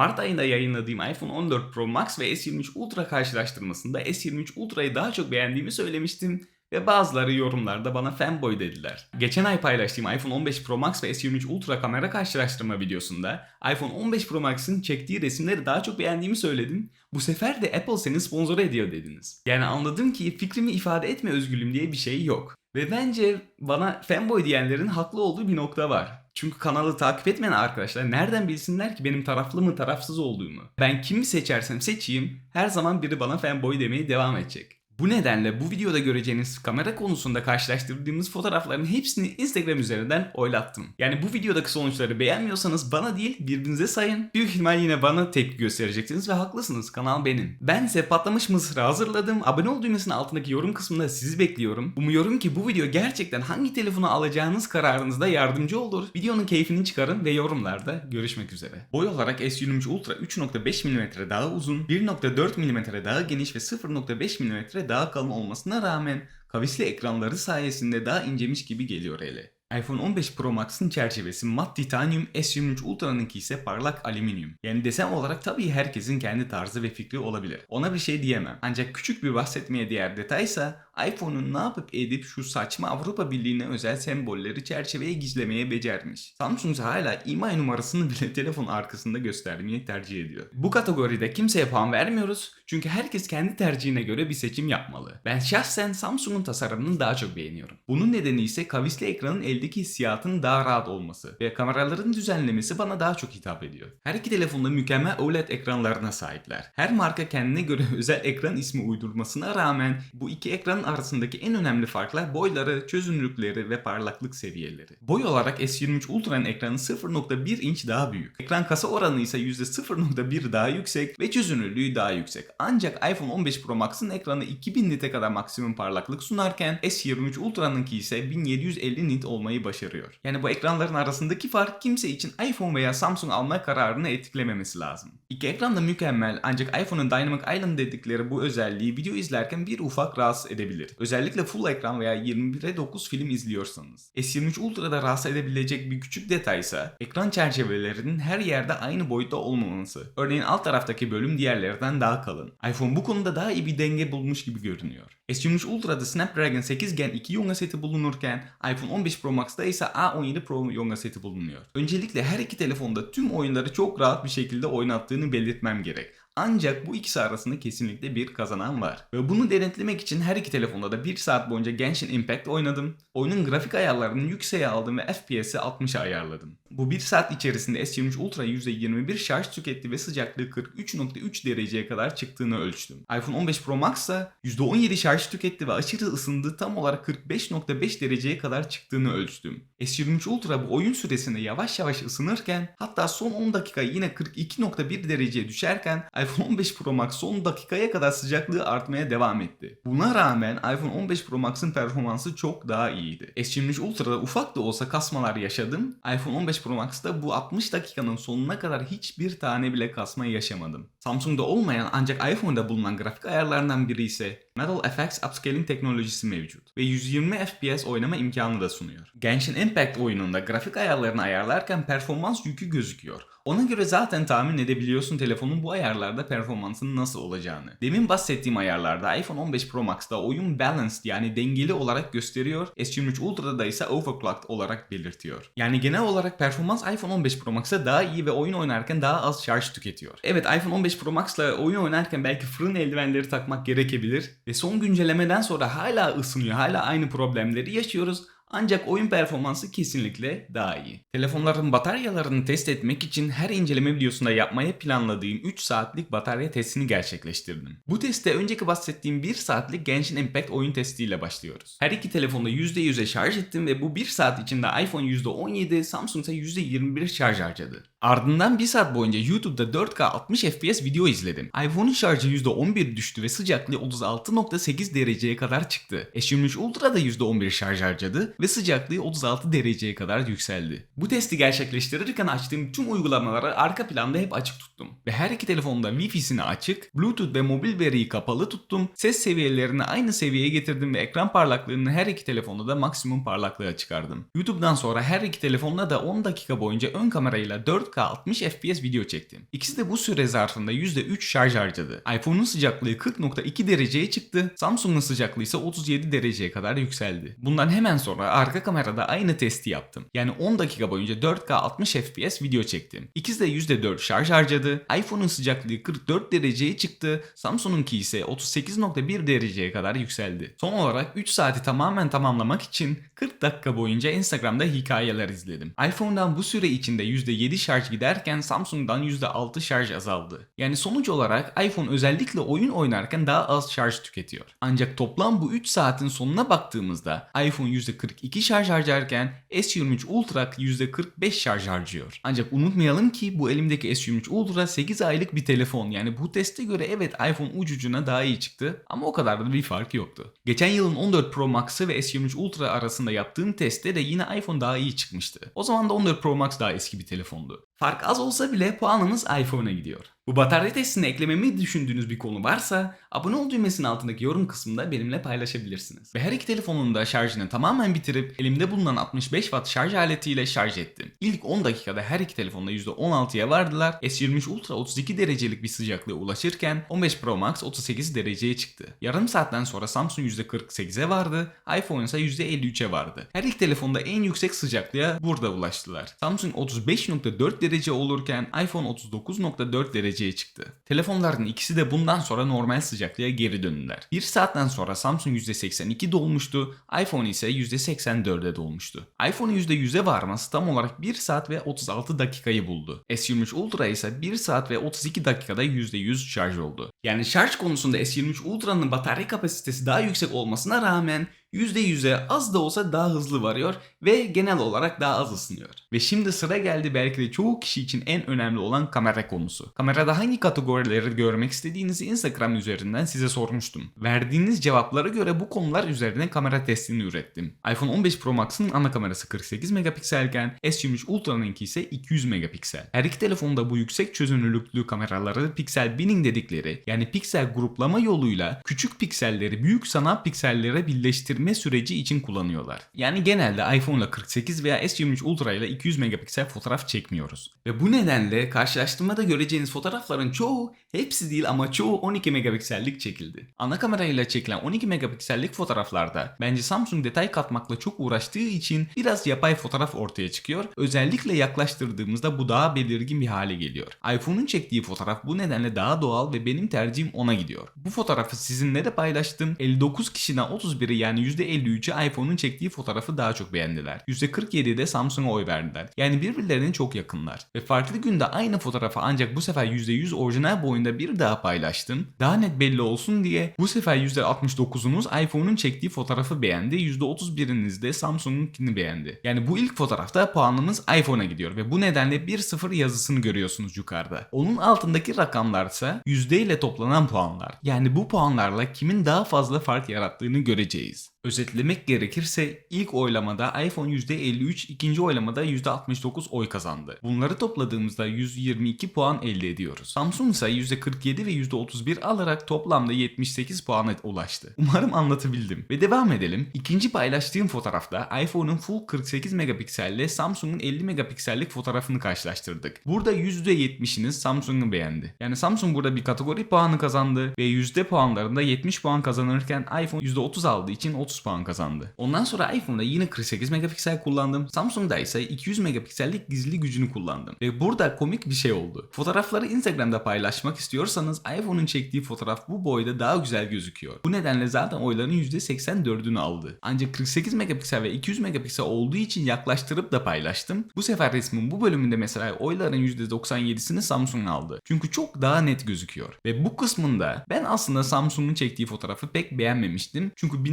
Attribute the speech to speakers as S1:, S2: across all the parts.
S1: Mart ayında yayınladığım iPhone 14 Pro Max ve S23 Ultra karşılaştırmasında S23 Ultra'yı daha çok beğendiğimi söylemiştim ve bazıları yorumlarda bana fanboy dediler. Geçen ay paylaştığım iPhone 15 Pro Max ve S23 Ultra kamera karşılaştırma videosunda iPhone 15 Pro Max'ın çektiği resimleri daha çok beğendiğimi söyledim. Bu sefer de Apple seni sponsor ediyor dediniz. Yani anladım ki fikrimi ifade etme özgürlüğüm diye bir şey yok. Ve bence bana fanboy diyenlerin haklı olduğu bir nokta var. Çünkü kanalı takip etmeyen arkadaşlar nereden bilsinler ki benim taraflı mı tarafsız olduğumu. Ben kimi seçersem seçeyim her zaman biri bana fanboy demeye devam edecek. Bu nedenle bu videoda göreceğiniz kamera konusunda karşılaştırdığımız fotoğrafların hepsini Instagram üzerinden oylattım. Yani bu videodaki sonuçları beğenmiyorsanız bana değil birbirinize sayın. Büyük ihtimal yine bana tepki göstereceksiniz ve haklısınız kanal benim. Ben ise patlamış mısırı hazırladım. Abone ol düğmesinin altındaki yorum kısmında sizi bekliyorum. Umuyorum ki bu video gerçekten hangi telefonu alacağınız kararınızda yardımcı olur. Videonun keyfini çıkarın ve yorumlarda görüşmek üzere. Boy olarak S23 Ultra 3.5 mm daha uzun, 1.4 mm daha geniş ve 0.5 mm daha kalın olmasına rağmen kavisli ekranları sayesinde daha incemiş gibi geliyor hele. iPhone 15 Pro Max'ın çerçevesi mat titanyum, S23 Ultra'nınki ise parlak alüminyum. Yani desen olarak tabii herkesin kendi tarzı ve fikri olabilir. Ona bir şey diyemem. Ancak küçük bir bahsetmeye değer detaysa iPhone'un ne yapıp edip şu saçma Avrupa Birliği'ne özel sembolleri çerçeveye gizlemeye becermiş. Samsung ise hala IMEI numarasını bile telefon arkasında göstermeyi tercih ediyor. Bu kategoride kimseye puan vermiyoruz çünkü herkes kendi tercihine göre bir seçim yapmalı. Ben şahsen Samsung'un tasarımını daha çok beğeniyorum. Bunun nedeni ise kavisli ekranın eldeki hissiyatın daha rahat olması ve kameraların düzenlemesi bana daha çok hitap ediyor. Her iki telefonda mükemmel OLED ekranlarına sahipler. Her marka kendine göre özel ekran ismi uydurmasına rağmen bu iki ekranın arasındaki en önemli farklar boyları, çözünürlükleri ve parlaklık seviyeleri. Boy olarak S23 Ultra'nın ekranı 0.1 inç daha büyük. Ekran kasa oranı ise %0.1 daha yüksek ve çözünürlüğü daha yüksek. Ancak iPhone 15 Pro Max'ın ekranı 2000 nite kadar maksimum parlaklık sunarken S23 Ultra'nınki ise 1750 nit olmayı başarıyor. Yani bu ekranların arasındaki fark kimse için iPhone veya Samsung alma kararını etkilememesi lazım. İki ekran da mükemmel ancak iPhone'un Dynamic Island dedikleri bu özelliği video izlerken bir ufak rahatsız edebilir. Özellikle full ekran veya 21'e 9 film izliyorsanız. S23 Ultra'da rahatsız edebilecek bir küçük detaysa ekran çerçevelerinin her yerde aynı boyutta olmaması. Örneğin alt taraftaki bölüm diğerlerinden daha kalın. iPhone bu konuda daha iyi bir denge bulmuş gibi görünüyor. S23 Ultra'da Snapdragon 8 Gen 2 Yonga seti bulunurken iPhone 15 Pro Max'ta ise A17 Pro Yonga seti bulunuyor. Öncelikle her iki telefonda tüm oyunları çok rahat bir şekilde oynattığını belirtmem gerek. Ancak bu ikisi arasında kesinlikle bir kazanan var. Ve bunu denetlemek için her iki telefonda da 1 saat boyunca Genshin Impact oynadım. Oyunun grafik ayarlarını yükseğe aldım ve FPS'i 60'a ayarladım. Bu 1 saat içerisinde S23 Ultra %21 şarj tüketti ve sıcaklığı 43.3 dereceye kadar çıktığını ölçtüm. iPhone 15 Pro Max ise %17 şarj tüketti ve aşırı ısındı tam olarak 45.5 dereceye kadar çıktığını ölçtüm. S23 Ultra bu oyun süresinde yavaş yavaş ısınırken hatta son 10 dakika yine 42.1 dereceye düşerken iPhone 15 Pro Max son dakikaya kadar sıcaklığı artmaya devam etti. Buna rağmen iPhone 15 Pro Max'ın performansı çok daha iyiydi. S23 Ultra'da ufak da olsa kasmalar yaşadım. iPhone 15 Pro Max'ta bu 60 dakikanın sonuna kadar hiçbir tane bile kasma yaşamadım. Samsung'da olmayan ancak iPhone'da bulunan grafik ayarlarından biri ise Metal FX Upscaling teknolojisi mevcut ve 120 FPS oynama imkanı da sunuyor. Genshin Impact oyununda grafik ayarlarını ayarlarken performans yükü gözüküyor. Ona göre zaten tahmin edebiliyorsun telefonun bu ayarlarda performansının nasıl olacağını. Demin bahsettiğim ayarlarda iPhone 15 Pro Max'ta oyun balanced yani dengeli olarak gösteriyor. S23 Ultra'da ise overclocked olarak belirtiyor. Yani genel olarak performans iPhone 15 Pro Max'a daha iyi ve oyun oynarken daha az şarj tüketiyor. Evet iPhone 15 Pro Max'la oyun oynarken belki fırın eldivenleri takmak gerekebilir ve son güncellemeden sonra hala ısınıyor. Hala aynı problemleri yaşıyoruz. Ancak oyun performansı kesinlikle daha iyi. Telefonların bataryalarını test etmek için her inceleme videosunda yapmaya planladığım 3 saatlik batarya testini gerçekleştirdim. Bu testte önceki bahsettiğim 1 saatlik Genshin Impact oyun testiyle başlıyoruz. Her iki telefonda %100'e şarj ettim ve bu 1 saat içinde iPhone %17, Samsung ise %21 şarj harcadı. Ardından 1 saat boyunca YouTube'da 4K 60 FPS video izledim. iPhone'un şarjı %11 düştü ve sıcaklığı 36.8 dereceye kadar çıktı. S23 Ultra da %11 şarj harcadı ve sıcaklığı 36 dereceye kadar yükseldi. Bu testi gerçekleştirirken açtığım tüm uygulamaları arka planda hep açık tuttum. Ve her iki telefonda Wi-Fi'sini açık, Bluetooth ve mobil veriyi kapalı tuttum, ses seviyelerini aynı seviyeye getirdim ve ekran parlaklığını her iki telefonda da maksimum parlaklığa çıkardım. YouTube'dan sonra her iki telefonda da 10 dakika boyunca ön kamerayla 4K 60 FPS video çektim. İkisi de bu süre zarfında %3 şarj harcadı. iPhone'un sıcaklığı 40.2 dereceye çıktı, Samsung'un sıcaklığı ise 37 dereceye kadar yükseldi. Bundan hemen sonra arka kamerada aynı testi yaptım. Yani 10 dakika boyunca 4K 60 FPS video çektim. İkisi de %4 şarj harcadı. iPhone'un sıcaklığı 44 dereceye çıktı. Samsung'unki ise 38.1 dereceye kadar yükseldi. Son olarak 3 saati tamamen tamamlamak için 40 dakika boyunca Instagram'da hikayeler izledim. iPhone'dan bu süre içinde %7 şarj giderken Samsung'dan %6 şarj azaldı. Yani sonuç olarak iPhone özellikle oyun oynarken daha az şarj tüketiyor. Ancak toplam bu 3 saatin sonuna baktığımızda iPhone %42 şarj harcarken S23 Ultra %45 şarj harcıyor. Ancak unutmayalım ki bu elimdeki S23 Ultra 8 aylık bir telefon. Yani bu teste göre evet iPhone ucucuna daha iyi çıktı ama o kadar da bir fark yoktu. Geçen yılın 14 Pro Max'ı ve S23 Ultra arasında yaptığım testte de yine iPhone daha iyi çıkmıştı. O zaman da 14 Pro Max daha eski bir telefondu. Fark az olsa bile puanımız iPhone'a gidiyor. Bu batarya testine eklememi düşündüğünüz bir konu varsa abone ol düğmesinin altındaki yorum kısmında benimle paylaşabilirsiniz. Ve her iki telefonun da şarjını tamamen bitirip elimde bulunan 65 Watt şarj aletiyle şarj ettim. İlk 10 dakikada her iki telefonda %16'ya vardılar. S23 Ultra 32 derecelik bir sıcaklığa ulaşırken 15 Pro Max 38 dereceye çıktı. Yarım saatten sonra Samsung %48'e vardı, iPhone ise %53'e vardı. Her iki telefonda en yüksek sıcaklığa burada ulaştılar. Samsung 35.4 derece olurken iPhone 39.4 dereceye çıktı. Telefonların ikisi de bundan sonra normal sıcaklığa geri döndüler. Bir saatten sonra Samsung %82 dolmuştu, iPhone ise %84'e dolmuştu. iPhone'un %100'e varması tam olarak 1 saat ve 36 dakikayı buldu. S23 Ultra ise 1 saat ve 32 dakikada %100 şarj oldu. Yani şarj konusunda S23 Ultra'nın batarya kapasitesi daha yüksek olmasına rağmen %100'e az da olsa daha hızlı varıyor ve genel olarak daha az ısınıyor. Ve şimdi sıra geldi belki de çoğu kişi için en önemli olan kamera konusu. Kamerada hangi kategorileri görmek istediğinizi Instagram üzerinden size sormuştum. Verdiğiniz cevaplara göre bu konular üzerine kamera testini ürettim. iPhone 15 Pro Max'ın ana kamerası 48 megapikselken S23 Ultra'nınki ise 200 megapiksel. Her iki telefonda bu yüksek çözünürlüklü kameraları piksel binning dedikleri yani piksel gruplama yoluyla küçük pikselleri büyük sanal piksellere birleştirme birleştirme süreci için kullanıyorlar. Yani genelde iPhone ile 48 veya S23 Ultra ile 200 megapiksel fotoğraf çekmiyoruz. Ve bu nedenle karşılaştırmada göreceğiniz fotoğrafların çoğu, hepsi değil ama çoğu 12 megapiksellik çekildi. Ana kamerayla çekilen 12 megapiksellik fotoğraflarda bence Samsung detay katmakla çok uğraştığı için biraz yapay fotoğraf ortaya çıkıyor. Özellikle yaklaştırdığımızda bu daha belirgin bir hale geliyor. iPhone'un çektiği fotoğraf bu nedenle daha doğal ve benim tercihim ona gidiyor. Bu fotoğrafı sizinle de paylaştım. 59 kişiden 31'i yani %53'ü iPhone'un çektiği fotoğrafı daha çok beğendiler. %47'de de Samsung'a oy verdiler. Yani birbirlerine çok yakınlar. Ve farklı günde aynı fotoğrafı ancak bu sefer %100 orijinal boyunda bir daha paylaştım. Daha net belli olsun diye bu sefer %69'unuz iPhone'un çektiği fotoğrafı beğendi. %31'iniz de Samsung'unkini beğendi. Yani bu ilk fotoğrafta puanınız iPhone'a gidiyor ve bu nedenle 1-0 yazısını görüyorsunuz yukarıda. Onun altındaki rakamlarsa yüzde ile toplanan puanlar. Yani bu puanlarla kimin daha fazla fark yarattığını göreceğiz. Özetlemek gerekirse ilk oylamada iPhone %53, ikinci oylamada %69 oy kazandı. Bunları topladığımızda 122 puan elde ediyoruz. Samsung ise %47 ve %31 alarak toplamda 78 puana ulaştı. Umarım anlatabildim. Ve devam edelim. İkinci paylaştığım fotoğrafta iPhone'un full 48 megapikselle Samsung'un 50 megapiksellik fotoğrafını karşılaştırdık. Burada %70'iniz Samsung'u beğendi. Yani Samsung burada bir kategori puanı kazandı ve yüzde puanlarında 70 puan kazanırken iPhone %30 aldığı için 30 puan kazandı. Ondan sonra iPhone'da yine 48 megapiksel kullandım. Samsung'da ise 200 megapiksellik gizli gücünü kullandım. Ve burada komik bir şey oldu. Fotoğrafları Instagram'da paylaşmak istiyorsanız iPhone'un çektiği fotoğraf bu boyda daha güzel gözüküyor. Bu nedenle zaten oyların %84'ünü aldı. Ancak 48 megapiksel ve 200 megapiksel olduğu için yaklaştırıp da paylaştım. Bu sefer resmin bu bölümünde mesela oyların %97'sini Samsung aldı. Çünkü çok daha net gözüküyor. Ve bu kısmında ben aslında Samsung'un çektiği fotoğrafı pek beğenmemiştim. Çünkü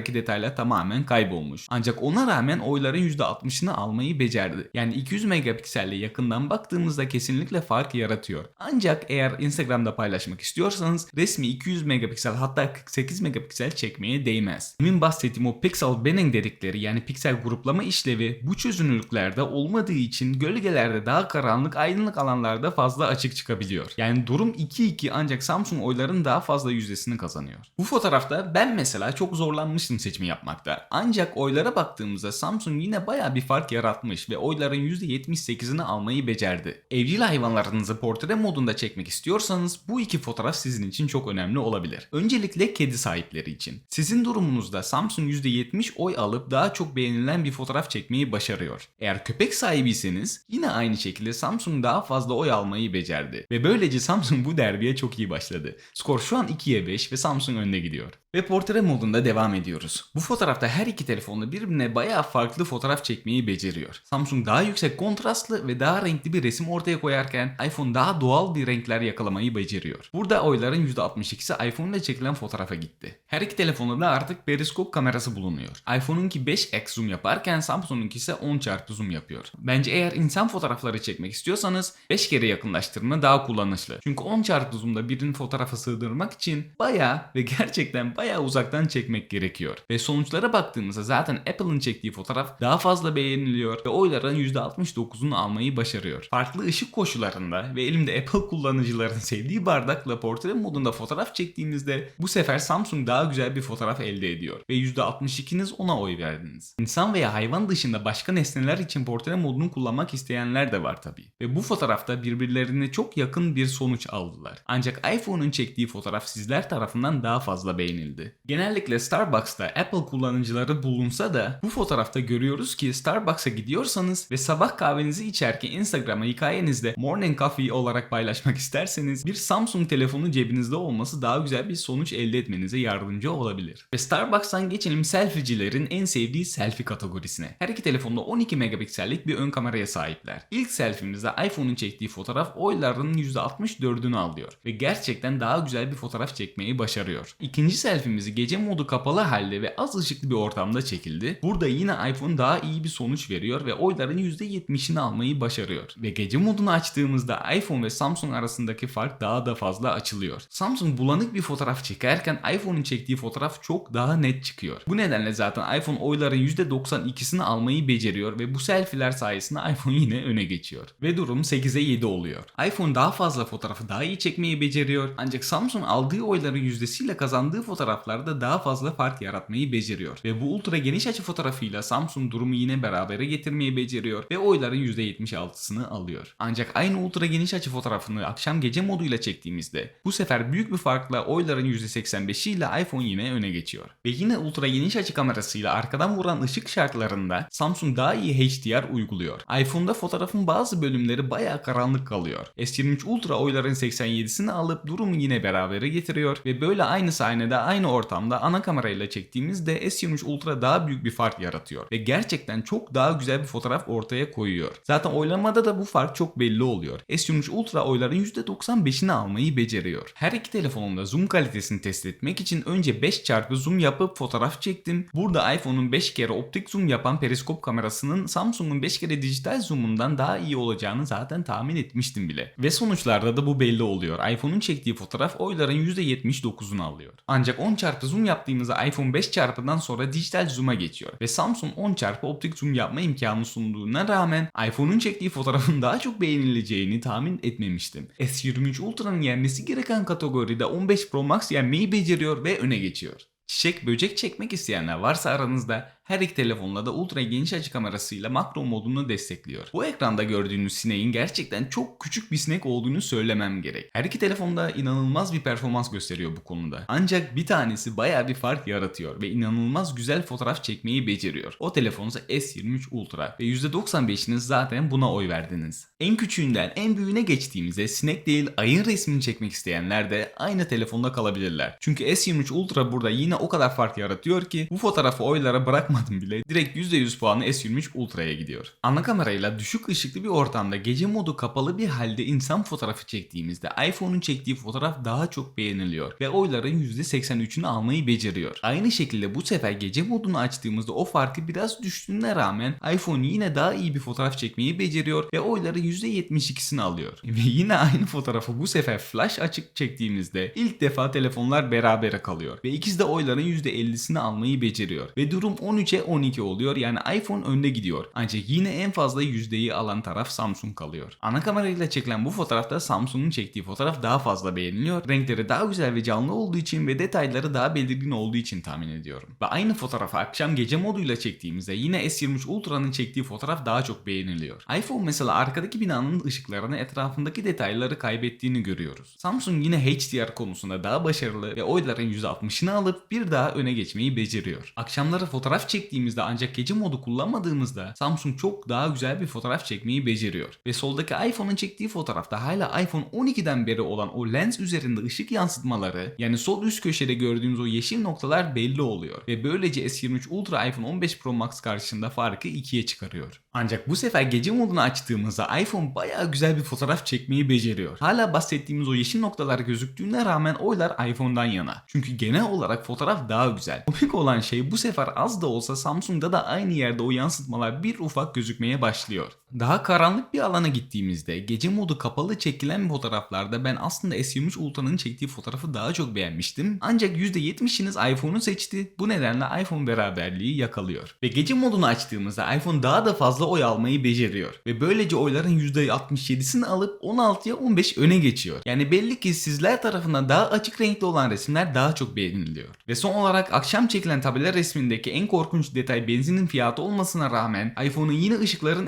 S1: binalardaki detaylar tamamen kaybolmuş. Ancak ona rağmen oyların %60'ını almayı becerdi. Yani 200 megapikselle yakından baktığımızda kesinlikle fark yaratıyor. Ancak eğer Instagram'da paylaşmak istiyorsanız resmi 200 megapiksel hatta 48 megapiksel çekmeye değmez. Demin bahsettiğim o pixel banning dedikleri yani piksel gruplama işlevi bu çözünürlüklerde olmadığı için gölgelerde daha karanlık aydınlık alanlarda fazla açık çıkabiliyor. Yani durum 2-2 ancak Samsung oyların daha fazla yüzdesini kazanıyor. Bu fotoğrafta ben mesela çok zorlanmıştım seçimi yapmakta. Ancak oylara baktığımızda Samsung yine baya bir fark yaratmış ve oyların %78'ini almayı becerdi. Evcil hayvanlarınızı portre modunda çekmek istiyorsanız bu iki fotoğraf sizin için çok önemli olabilir. Öncelikle kedi sahipleri için. Sizin durumunuzda Samsung %70 oy alıp daha çok beğenilen bir fotoğraf çekmeyi başarıyor. Eğer köpek sahibiyseniz yine aynı şekilde Samsung daha fazla oy almayı becerdi. Ve böylece Samsung bu derbiye çok iyi başladı. Skor şu an 2'ye 5 ve Samsung önde gidiyor. Ve portre modunda devam ediyoruz. Bu fotoğrafta her iki telefonla birbirine bayağı farklı fotoğraf çekmeyi beceriyor. Samsung daha yüksek kontrastlı ve daha renkli bir resim ortaya koyarken iPhone daha doğal bir renkler yakalamayı beceriyor. Burada oyların %62'si iPhone ile çekilen fotoğrafa gitti. Her iki telefonda da artık periskop kamerası bulunuyor. iPhone'unki 5x zoom yaparken Samsung'unki ise 10 çarpı zoom yapıyor. Bence eğer insan fotoğrafları çekmek istiyorsanız 5 kere yakınlaştırma daha kullanışlı. Çünkü 10 çarpı zoom'da birinin fotoğrafa sığdırmak için bayağı ve gerçekten bayağı uzaktan çekmek gerekiyor. Ve sonuçlara baktığımızda zaten Apple'ın çektiği fotoğraf daha fazla beğeniliyor ve oyların %69'unu almayı başarıyor. Farklı ışık koşullarında ve elimde Apple kullanıcıların sevdiği bardakla portre modunda fotoğraf çektiğimizde bu sefer Samsung daha güzel bir fotoğraf elde ediyor ve %62'niz ona oy verdiniz. İnsan veya hayvan dışında başka nesneler için portre modunu kullanmak isteyenler de var tabii. Ve bu fotoğrafta birbirlerine çok yakın bir sonuç aldılar. Ancak iPhone'un çektiği fotoğraf sizler tarafından daha fazla beğenildi. Genellikle Starbucks'ta Apple kullanıcıları bulunsa da bu fotoğrafta görüyoruz ki Starbucks'a gidiyorsanız ve sabah kahvenizi içerken Instagram'a hikayenizde morning coffee olarak paylaşmak isterseniz bir Samsung telefonu cebinizde olması daha güzel bir sonuç elde etmenize yardımcı olabilir. Ve Starbucks'tan geçelim selfiecilerin en sevdiği selfie kategorisine. Her iki telefonda 12 megapiksellik bir ön kameraya sahipler. İlk selfimizde iPhone'un çektiği fotoğraf oyların %64'ünü alıyor ve gerçekten daha güzel bir fotoğraf çekmeyi başarıyor. İkinci selfimizi gece modu kapalı halde ve az ışıklı bir ortamda çekildi. Burada yine iPhone daha iyi bir sonuç veriyor ve oyların %70'ini almayı başarıyor. Ve gece modunu açtığımızda iPhone ve Samsung arasındaki fark daha da fazla açılıyor. Samsung bulanık bir fotoğraf çekerken iPhone'un çektiği fotoğraf çok daha net çıkıyor. Bu nedenle zaten iPhone oyların %92'sini almayı beceriyor ve bu selfie'ler sayesinde iPhone yine öne geçiyor. Ve durum 8'e 7 oluyor. iPhone daha fazla fotoğrafı daha iyi çekmeyi beceriyor ancak Samsung aldığı oyların yüzdesiyle kazandığı fotoğraflarda daha fazla fark yaratmayı beceriyor. Ve bu ultra geniş açı fotoğrafıyla Samsung durumu yine berabere getirmeyi beceriyor ve oyların %76'sını alıyor. Ancak aynı ultra geniş açı fotoğrafını akşam gece moduyla çektiğimizde bu sefer büyük bir farkla oyların %85'i ile iPhone yine öne geçiyor. Ve yine ultra geniş açı kamerasıyla arkadan vuran ışık şartlarında Samsung daha iyi HDR uyguluyor. iPhone'da fotoğrafın bazı bölümleri bayağı karanlık kalıyor. S23 Ultra oyların 87'sini alıp durumu yine berabere getiriyor ve böyle aynı sahnede aynı ortamda ana kamerayla çektiğimizde S23 Ultra daha büyük bir fark yaratıyor ve gerçekten çok daha güzel bir fotoğraf ortaya koyuyor. Zaten oylamada da bu fark çok belli oluyor. S23 Ultra oyların %95'ini almayı beceriyor. Her iki telefonumda zoom kalitesini test etmek için önce 5 çarpı zoom yapıp fotoğraf çektim. Burada iPhone'un 5 kere optik zoom yapan periskop kamerasının Samsung'un 5 kere dijital zoom'undan daha iyi olacağını zaten tahmin etmiştim bile. Ve sonuçlarda da bu belli oluyor. iPhone'un çektiği fotoğraf oyların %79'unu alıyor. Ancak 10 çarpı zoom yaptığımızda iPhone 5 çarpıdan sonra dijital zoom'a geçiyor. Ve Samsung 10 çarpı optik zoom yapma imkanı sunduğuna rağmen iPhone'un çektiği fotoğrafın daha çok beğenileceğini tahmin etmemiştim. S23 Ultra'nın yenmesi gereken kategoride 15 Pro Max yenmeyi beceriyor ve öne geçiyor. Çiçek böcek çekmek isteyenler varsa aranızda her iki telefonla da ultra geniş açı kamerasıyla makro modunu destekliyor. Bu ekranda gördüğünüz sineğin gerçekten çok küçük bir sinek olduğunu söylemem gerek. Her iki telefonda inanılmaz bir performans gösteriyor bu konuda. Ancak bir tanesi baya bir fark yaratıyor ve inanılmaz güzel fotoğraf çekmeyi beceriyor. O telefonsa S23 Ultra ve %95'iniz zaten buna oy verdiniz. En küçüğünden en büyüğüne geçtiğimizde sinek değil ayın resmini çekmek isteyenler de aynı telefonda kalabilirler. Çünkü S23 Ultra burada yine o kadar fark yaratıyor ki bu fotoğrafı oylara bırakma sormadım bile. Direkt %100 puanı S23 Ultra'ya gidiyor. Ana kamerayla düşük ışıklı bir ortamda gece modu kapalı bir halde insan fotoğrafı çektiğimizde iPhone'un çektiği fotoğraf daha çok beğeniliyor ve oyların %83'ünü almayı beceriyor. Aynı şekilde bu sefer gece modunu açtığımızda o farkı biraz düştüğüne rağmen iPhone yine daha iyi bir fotoğraf çekmeyi beceriyor ve oyların %72'sini alıyor. Ve yine aynı fotoğrafı bu sefer flash açık çektiğimizde ilk defa telefonlar berabere kalıyor ve ikisi de oyların %50'sini almayı beceriyor ve durum 13'e 12 oluyor yani iPhone önde gidiyor. Ancak yine en fazla yüzdeyi alan taraf Samsung kalıyor. Ana kamerayla çekilen bu fotoğrafta Samsung'un çektiği fotoğraf daha fazla beğeniliyor. Renkleri daha güzel ve canlı olduğu için ve detayları daha belirgin olduğu için tahmin ediyorum. Ve aynı fotoğrafı akşam gece moduyla çektiğimizde yine S23 Ultra'nın çektiği fotoğraf daha çok beğeniliyor. iPhone mesela arkadaki binanın ışıklarını etrafındaki detayları kaybettiğini görüyoruz. Samsung yine HDR konusunda daha başarılı ve oyların %60'ını alıp bir daha öne geçmeyi beceriyor. Akşamları fotoğraf çektiğimizde ancak gece modu kullanmadığımızda Samsung çok daha güzel bir fotoğraf çekmeyi beceriyor. Ve soldaki iPhone'un çektiği fotoğrafta hala iPhone 12'den beri olan o lens üzerinde ışık yansıtmaları yani sol üst köşede gördüğümüz o yeşil noktalar belli oluyor. Ve böylece S23 Ultra iPhone 15 Pro Max karşısında farkı ikiye çıkarıyor. Ancak bu sefer gece modunu açtığımızda iPhone bayağı güzel bir fotoğraf çekmeyi beceriyor. Hala bahsettiğimiz o yeşil noktalar gözüktüğüne rağmen oylar iPhone'dan yana. Çünkü genel olarak fotoğraf daha güzel. Komik olan şey bu sefer az da olsa Samsung'da da aynı yerde o yansıtmalar bir ufak gözükmeye başlıyor. Daha karanlık bir alana gittiğimizde gece modu kapalı çekilen fotoğraflarda ben aslında S23 Ultra'nın çektiği fotoğrafı daha çok beğenmiştim. Ancak %70'iniz iPhone'u seçti. Bu nedenle iPhone beraberliği yakalıyor. Ve gece modunu açtığımızda iPhone daha da fazla oy almayı beceriyor. Ve böylece oyların %67'sini alıp 16'ya 15 öne geçiyor. Yani belli ki sizler tarafından daha açık renkli olan resimler daha çok beğeniliyor. Ve son olarak akşam çekilen tabela resmindeki en korkunç detay benzinin fiyatı olmasına rağmen iPhone'un yine ışıkların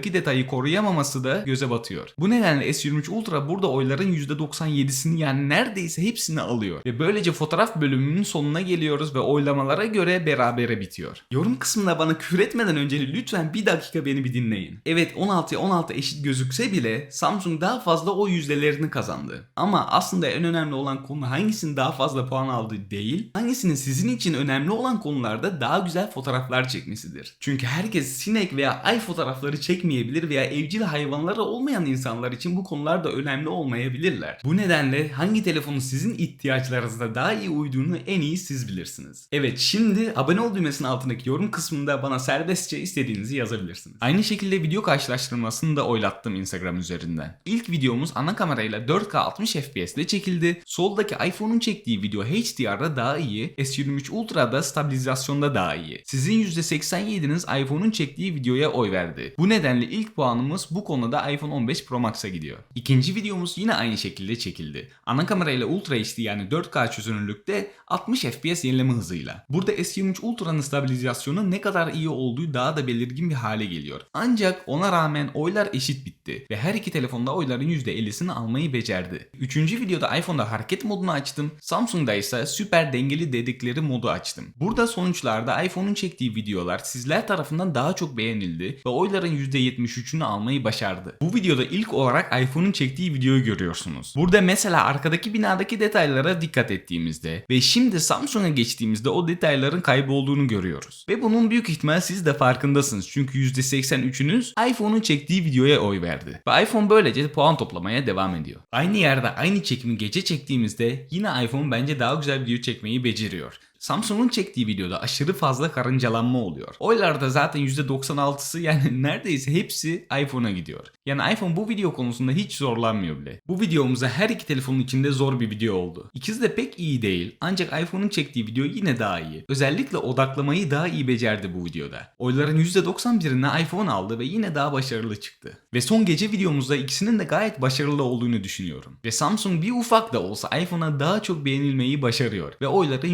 S1: etrafındaki detayı koruyamaması da göze batıyor. Bu nedenle S23 Ultra burada oyların %97'sini yani neredeyse hepsini alıyor. Ve böylece fotoğraf bölümünün sonuna geliyoruz ve oylamalara göre berabere bitiyor. Yorum kısmında bana küfür etmeden önce lütfen bir dakika beni bir dinleyin. Evet 16'ya 16 eşit gözükse bile Samsung daha fazla o yüzdelerini kazandı. Ama aslında en önemli olan konu hangisinin daha fazla puan aldığı değil, hangisinin sizin için önemli olan konularda daha güzel fotoğraflar çekmesidir. Çünkü herkes sinek veya ay fotoğrafları çekmeyebilir veya evcil hayvanları olmayan insanlar için bu konular da önemli olmayabilirler. Bu nedenle hangi telefonun sizin ihtiyaçlarınıza daha iyi uyduğunu en iyi siz bilirsiniz. Evet şimdi abone ol düğmesinin altındaki yorum kısmında bana serbestçe istediğinizi yazabilirsiniz. Aynı şekilde video karşılaştırmasını da oylattım Instagram üzerinden. İlk videomuz ana kamerayla 4K 60 FPS ile çekildi. Soldaki iPhone'un çektiği video HDR'da daha iyi, S23 Ultra'da stabilizasyonda daha iyi. Sizin %87'niz iPhone'un çektiği videoya oy verdi. Bu nedenle ilk puanımız bu konuda iPhone 15 Pro Max'a gidiyor. İkinci videomuz yine aynı şekilde çekildi. Ana kamerayla Ultra HD yani 4K çözünürlükte 60 FPS yenileme hızıyla. Burada S23 Ultra'nın stabilizasyonu ne kadar iyi olduğu daha da belirgin bir hale geliyor. Ancak ona rağmen oylar eşit bitti ve her iki telefonda oyların %50'sini almayı becerdi. Üçüncü videoda iPhone'da hareket modunu açtım. Samsung'da ise süper dengeli dedikleri modu açtım. Burada sonuçlarda iPhone'un çektiği videolar sizler tarafından daha çok beğenildi ve oyların %73'ünü almayı başardı. Bu videoda ilk olarak iPhone'un çektiği videoyu görüyorsunuz. Burada mesela arkadaki binadaki detaylara dikkat ettiğimizde ve şimdi Samsung'a geçtiğimizde o detayların kaybolduğunu görüyoruz. Ve bunun büyük ihtimal siz de farkındasınız çünkü %83'ünüz iPhone'un çektiği videoya oy verdi. Ve iPhone böylece puan toplamaya devam ediyor. Aynı yerde aynı çekimi gece çektiğimizde yine iPhone bence daha güzel video çekmeyi beceriyor. Samsung'un çektiği videoda aşırı fazla karıncalanma oluyor. Oylarda zaten %96'sı yani neredeyse hepsi iPhone'a gidiyor. Yani iPhone bu video konusunda hiç zorlanmıyor bile. Bu videomuza her iki telefonun içinde zor bir video oldu. İkisi de pek iyi değil ancak iPhone'un çektiği video yine daha iyi. Özellikle odaklamayı daha iyi becerdi bu videoda. Oyların %91'ini iPhone aldı ve yine daha başarılı çıktı. Ve son gece videomuzda ikisinin de gayet başarılı olduğunu düşünüyorum. Ve Samsung bir ufak da olsa iPhone'a daha çok beğenilmeyi başarıyor. Ve oyların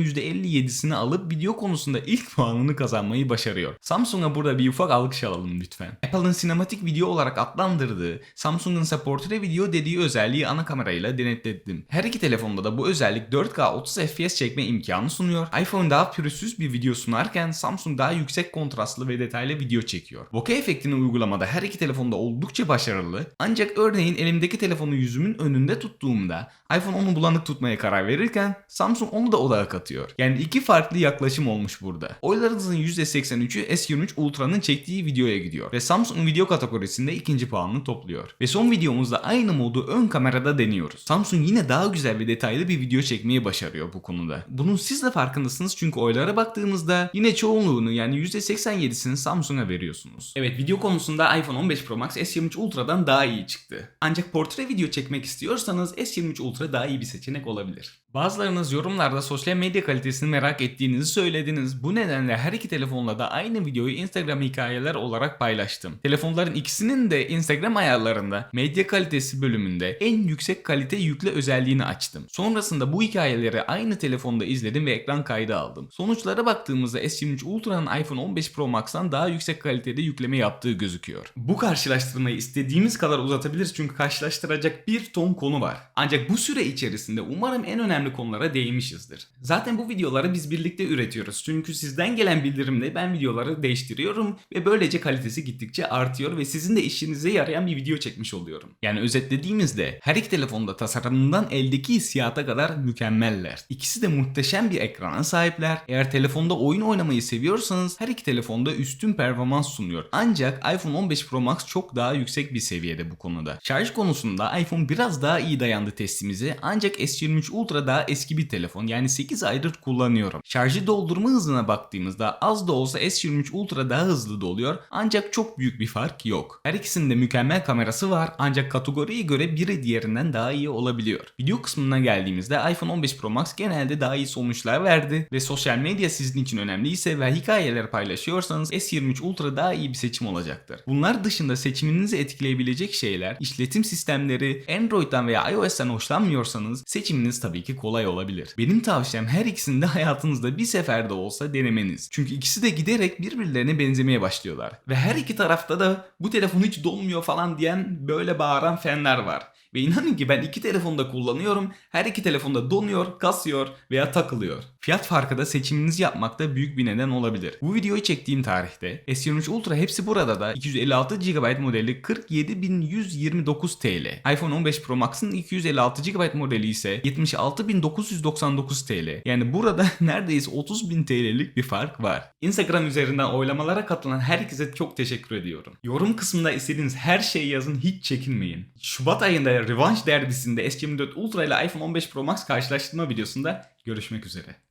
S1: %57'sini alıp video konusunda ilk puanını kazanmayı başarıyor. Samsung'a burada bir ufak alkış alalım lütfen. Apple'ın sinematik video olarak adlandırdığı, Samsung'un ise portre video dediği özelliği ana kamerayla denetledim. Her iki telefonda da bu özellik 4K 30 FPS çekme imkanı sunuyor. iPhone daha pürüzsüz bir video sunarken Samsung daha yüksek kontrastlı ve detaylı video çekiyor. Bokeh efektini uygulamada her iki telefonda oldukça başarılı. Ancak örneğin elimdeki telefonu yüzümün önünde tuttuğumda iPhone onu bulanık tutmaya karar verirken Samsung onu da odağa katıyor. Yani iki farklı yaklaşım olmuş burada. Oylarınızın %83'ü S23 Ultra'nın çektiği videoya gidiyor ve Samsung video kategorisinde ikinci puanını topluyor. Ve son videomuzda aynı modu ön kamerada deniyoruz. Samsung yine daha güzel ve detaylı bir video çekmeyi başarıyor bu konuda. Bunun siz de farkındasınız çünkü oylara baktığımızda yine çoğunluğunu yani %87'sini Samsung'a veriyorsunuz. Evet video konusunda iPhone 15 Pro Max S23 Ultra'dan daha iyi çıktı. Ancak portre video çekmek istiyorsanız S23 Ultra daha iyi bir seçenek olabilir. Bazılarınız yorumlarda sosyal medya kalitesini merak ettiğinizi söylediniz. Bu nedenle her iki telefonla da aynı videoyu Instagram hikayeler olarak paylaştım. Telefonların ikisinin de Instagram ayarlarında medya kalitesi bölümünde en yüksek kalite yükle özelliğini açtım. Sonrasında bu hikayeleri aynı telefonda izledim ve ekran kaydı aldım. Sonuçlara baktığımızda S23 Ultra'nın iPhone 15 Pro Max'tan daha yüksek kalitede yükleme yaptığı gözüküyor. Bu karşılaştırmayı istediğimiz kadar uzatabiliriz çünkü karşılaştıracak bir ton konu var. Ancak bu süre içerisinde umarım en önemli konulara değinmişizdir. Zaten bu videoları biz birlikte üretiyoruz. Çünkü sizden gelen bildirimle ben videoları değiştiriyorum ve böylece kalitesi gittikçe artıyor ve sizin de işinize yarayan bir video çekmiş oluyorum. Yani özetlediğimizde her iki telefonda tasarımından eldeki hissiyata kadar mükemmeller. İkisi de muhteşem bir ekrana sahipler. Eğer telefonda oyun oynamayı seviyorsanız her iki telefonda üstün performans sunuyor. Ancak iPhone 15 Pro Max çok daha yüksek bir seviyede bu konuda. Şarj konusunda iPhone biraz daha iyi dayandı testimize ancak S23 Ultra daha eski bir telefon yani 8 aydır kullanıyorum. Şarjı doldurma hızına baktığımızda az da olsa S23 Ultra daha hızlı doluyor ancak çok büyük bir fark yok. Her ikisinin de mükemmel kamerası var ancak kategoriye göre biri diğerinden daha iyi olabiliyor. Video kısmına geldiğimizde iPhone 15 Pro Max genelde daha iyi sonuçlar verdi ve sosyal medya sizin için önemliyse ve hikayeler paylaşıyorsanız S23 Ultra daha iyi bir seçim olacaktır. Bunlar dışında seçiminizi etkileyebilecek şeyler, işletim sistemleri, Android'den veya iOS'ten hoşlanmıyorsanız seçiminiz tabii ki kolay olabilir. Benim tavsiyem her ikisini de hayatınızda bir seferde olsa denemeniz. Çünkü ikisi de giderek birbirlerine benzemeye başlıyorlar. Ve her iki tarafta da bu telefon hiç donmuyor falan diyen böyle bağıran fanlar var. Ve inanın ki ben iki telefonda kullanıyorum. Her iki telefonda donuyor, kasıyor veya takılıyor. Fiyat farkı da seçiminizi yapmakta büyük bir neden olabilir. Bu videoyu çektiğim tarihte S23 Ultra hepsi burada da 256 GB modeli 47.129 TL. iPhone 15 Pro Max'ın 256 GB modeli ise 76.999 TL. Yani burada neredeyse 30.000 TL'lik bir fark var. Instagram üzerinden oylamalara katılan herkese çok teşekkür ediyorum. Yorum kısmında istediğiniz her şeyi yazın hiç çekinmeyin. Şubat ayında Revenge derbisinde S24 Ultra ile iPhone 15 Pro Max karşılaştırma videosunda görüşmek üzere.